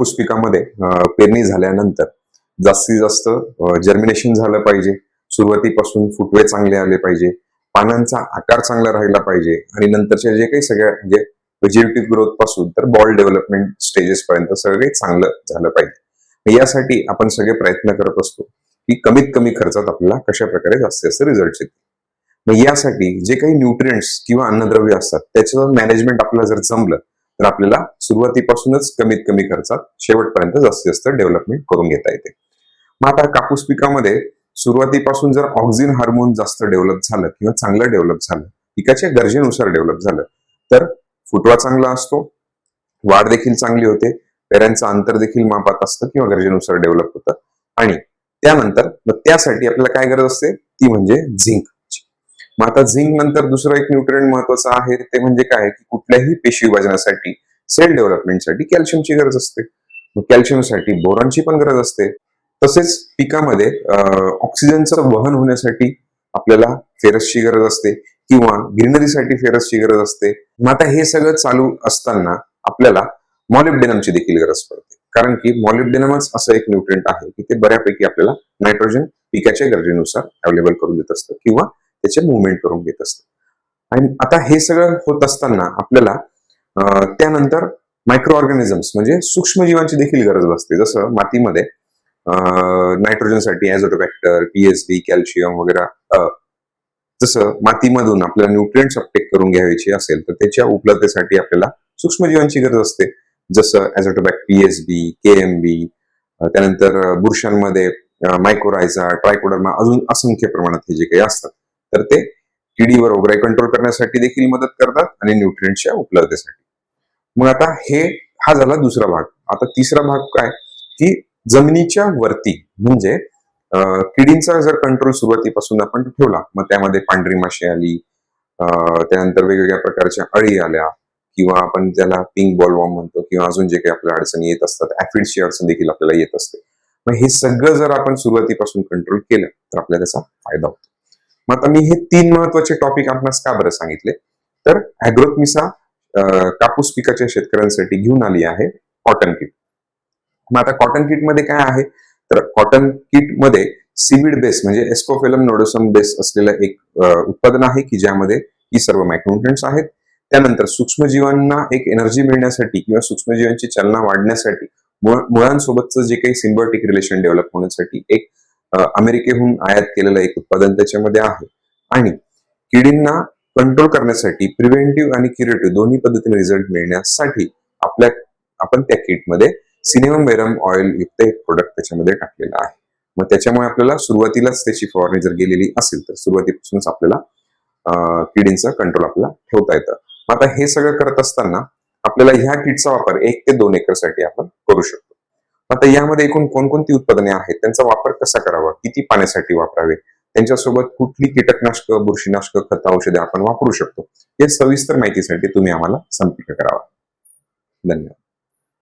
कापूस पिकामध्ये पेरणी झाल्यानंतर जास्तीत जास्त जर्मिनेशन झालं पाहिजे. सुरुवातीपासून फुटवे चांगले आले पाहिजे. पानांचा आकार चांगला राहिला पाहिजे. आणि नंतरच्या जे काही सगळ्या म्हणजे व्हेजिटेटिव्ह ग्रोथपासून तर बॉल डेव्हलपमेंट स्टेजेस पर्यंत सगळे चांगलं झालं पाहिजे. यासाठी आपण सगळे प्रयत्न करत असतो की कमीत कमी खर्चात आपल्याला कशा प्रकारे जास्तीत जास्त रिझल्ट येतील. मग यासाठी जे काही न्यूट्रिएंट्स किंवा अन्नद्रव्य असतात त्याचं मॅनेजमेंट आपल्याला जर जमलं तर आपल्याला सुरुवातीपासूनच कमीत कमी खर्चात शेवटपर्यंत जास्तीत जास्त डेव्हलपमेंट करून घेता येते. मग आता कापूस पिकामध्ये सुरुवातीपासून जर ऑक्झिन हार्मोन जास्त डेव्हलप झालं किंवा चांगलं डेव्हलप झालं पिकाच्या गरजेनुसार डेव्हलप झालं तर फुटवा चांगला असतो वाढ देखील चांगली होते पेऱ्यांचं अंतर देखील मापात असतं किंवा गरजेनुसार डेव्हलप होतं. आणि त्यानंतर मग त्यासाठी आपल्याला काय गरज असते? ती म्हणजे झिंक. मग आता झिंक नंतर दुसरं एक न्यूट्रिएंट महत्वाचं आहे ते म्हणजे काय? की कुठल्याही पेशी विभाजनासाठी सेल डेव्हलपमेंटसाठी कॅल्शियमची गरज असते. मग कॅल्शियमसाठी बोरॉनची पण गरज असते. तसेच पिकामध्ये ऑक्सिजनचं वहन होण्यासाठी आपल्याला फेरसची गरज असते किंवा ग्रीनरीसाठी फेरसची गरज असते. मग आता हे सगळं चालू असताना आपल्याला मॉलिब्डेनमची देखील गरज पडते. कारण की मॉलिब्डेनमच असं एक न्यूट्रिएंट आहे की ते बऱ्यापैकी आपल्याला नायट्रोजन पिकाच्या गरजेनुसार अवेलेबल करून देत असतं किंवा त्याचे मुवमेंट करून घेत असतं. आणि आता हे सगळं होत असताना आपल्याला त्यानंतर मायक्रो ऑर्गॅनिझम्स म्हणजे सूक्ष्मजीवांची देखील गरज असते जसं मातीमध्ये नायट्रोजनसाठी ॲझोटोबॅक्टर पीएसबी कॅल्शियम वगैरे जसं मातीमधून आपल्याला न्यूट्रिएंट्स अपटेक करून घ्यायची असेल तर त्याच्या उपलब्धतेसाठी आपल्याला सूक्ष्मजीवांची गरज असते. जसं ॲझोटोबॅक्ट पीएसबी केएमबी त्यानंतर बुरशांमध्ये मायकोरायझा ट्रायकोडर्मा अजून असंख्य प्रमाणात हे जे काही असतात तर ते किडीवर वगैरे कंट्रोल करण्यासाठी देखील मदत करतात आणि न्यूट्रिएंटच्या उपलब्धतेसाठी. मग आता हे हा झाला दुसरा भाग. आता तिसरा भाग काय? की जमिनीच्या वरती म्हणजे किडींचा जर कंट्रोल सुरुवातीपासून आपण ठेवला मग त्यामध्ये पांढरी माशी आली त्यानंतर वेगवेगळ्या प्रकारच्या अळी आल्या किंवा आपण ज्याला पिंक बॉलवॉर्म म्हणतो किंवा अजून जे काही आपल्या अडचणी येत असतात ऍफिडची अडचण देखील आपल्याला येत असते. मग हे सगळं जर आपण सुरुवातीपासून कंट्रोल केलं तर आपल्याला त्याचा फायदा होतो. मग आता मी हे तीन महत्त्वाचे टॉपिक आपणास का बरं सांगितले? तर अॅग्रोथमिसा कापूस पिकाच्या शेतकऱ्यांसाठी घेऊन आली आहे कॉटन किट मग आता कॉटन किटमध्ये काय आहे? तर कॉटन किटमध्ये सिविड बेस म्हणजे एस्कोफेलम नोडोसम बेस असलेलं एक उत्पादन आहे की ज्यामध्ये ही सर्व मायक्रोन्युट्रंट्स आहेत. त्यानंतर सूक्ष्मजीवांना एक एनर्जी मिळण्यासाठी किंवा सूक्ष्मजीवांची चालना वाढण्यासाठी मुळ- मुळांसोबतचं जे काही सिम्बॉटिक रिलेशन डेव्हलप होण्यासाठी एक अमेरिकेहून आयात केलेलं एक उत्पादन त्याच्यामध्ये आहे. आणि किडींना कंट्रोल करण्यासाठी प्रिव्हेंटिव्ह आणि क्युरेटिव्ह दोन्ही पद्धतीने रिझल्ट मिळण्यासाठी आपल्या आपण त्या किटमध्ये सिनेमम वेरम ऑइल युक्त एक प्रोडक्ट त्याच्यामध्ये टाकलेलं आहे. मग त्याच्यामुळे आपल्याला सुरुवातीलाच त्याची फवारणी जर गेलेली असेल तर सुरुवातीपासूनच आपल्याला किडींचा कंट्रोल आपल्याला ठेवता येतं. मग आता हे सगळं करत असताना आपल्याला ह्या किटचा वापर एक ते दोन एकरसाठी आपण करू शकतो. आता यामध्ये एकूण कोणकोणती उत्पादने आहेत? त्यांचा वापर कसा करावा? किती पाण्यासाठी वापरावे? त्यांच्यासोबत कुठली कीटकनाशक बुरशीनाशक खत औषधे आपण वापरू शकतो? हे सविस्तर माहितीसाठी तुम्ही आम्हाला संपर्क करावा. धन्यवाद.